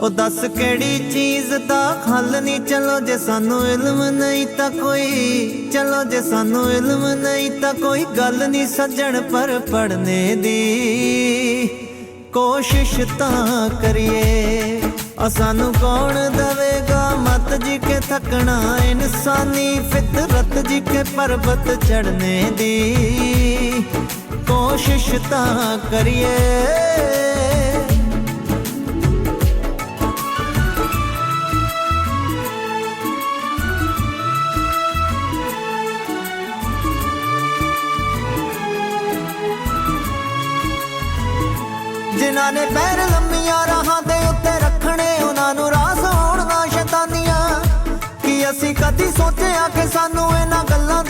ਉਹ ਦੱਸ ਕਿਹੜੀ ਚੀਜ਼ ਦਾ ਹੱਲ ਨਹੀਂ? ਚਲੋ ਜੇ ਸਾਨੂੰ ਇਲਮ ਨਹੀਂ ਤਾਂ ਕੋਈ, ਚਲੋ ਜੇ ਸਾਨੂੰ ਇਲਮ ਨਹੀਂ ਤਾਂ ਕੋਈ ਗੱਲ ਨਹੀਂ ਸੱਜਣ ਪਰ ਪੜਨੇ ਦੀ। ਕੋਸ਼ਿਸ਼ ਤਾਂ ਕਰੀਏ ਆ ਸਾਨੂੰ ਕੌਣ ਦਵੇਗਾ? ਮਤ ਜੀ ਕੇ ਥਕਣਾ ਇਨਸਾਨੀ ਫਿਤਰਤ ਜੀ ਕੇ ਪਰਬਤ ਚੜਨੇ ਦੀ। ਕੋਸ਼ਿਸ਼ ਤਾਂ ਕਰੀਏ। ਜਿਨ੍ਹਾਂ ਨੇ ਪੈਰ ਲੰਮੀਆਂ ਰਾਹਾਂ ਦੇ ਉੱਤੇ ਰੱਖਣੇ, ਉਹਨਾਂ ਨੂੰ ਰਾਸ ਹੋਣ ਨਾ ਸ਼ੈਤਾਨੀਆਂ। ਕਿ ਅਸੀਂ ਕਦੀ ਸੋਚਿਆ ਕਿ ਸਾਨੂੰ ਇਹਨਾਂ ਗੱਲਾਂ